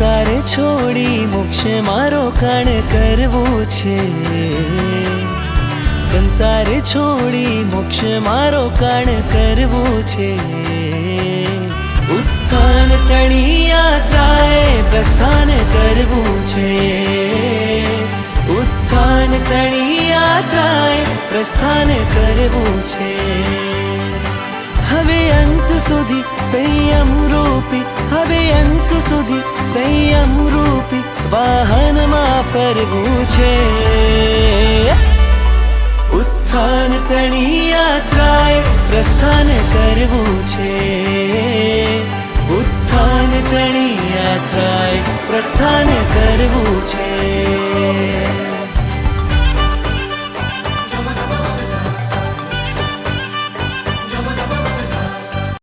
છોડી મોક્ષ મારો કણ કરવું છે. સંસાર છોડી મોક્ષ મારો કણ કરવું છે. ઉત્થાન તણી યાત્રાએ પ્રસ્થાન કરવું છે. ઉત્થાન તણી યાત્રાએ પ્રસ્થાન કરવું છે. હવે અંત સુધી સંયમ રૂપી, હવે અંત સુધી સંયમ રૂપી વાહનમાં ફરવું છે. ઉત્થાન તણી યાત્રાએ પ્રસ્થાન કરવું છે. ઉત્થાન તણી યાત્રાએ પ્રસ્થાન કરવું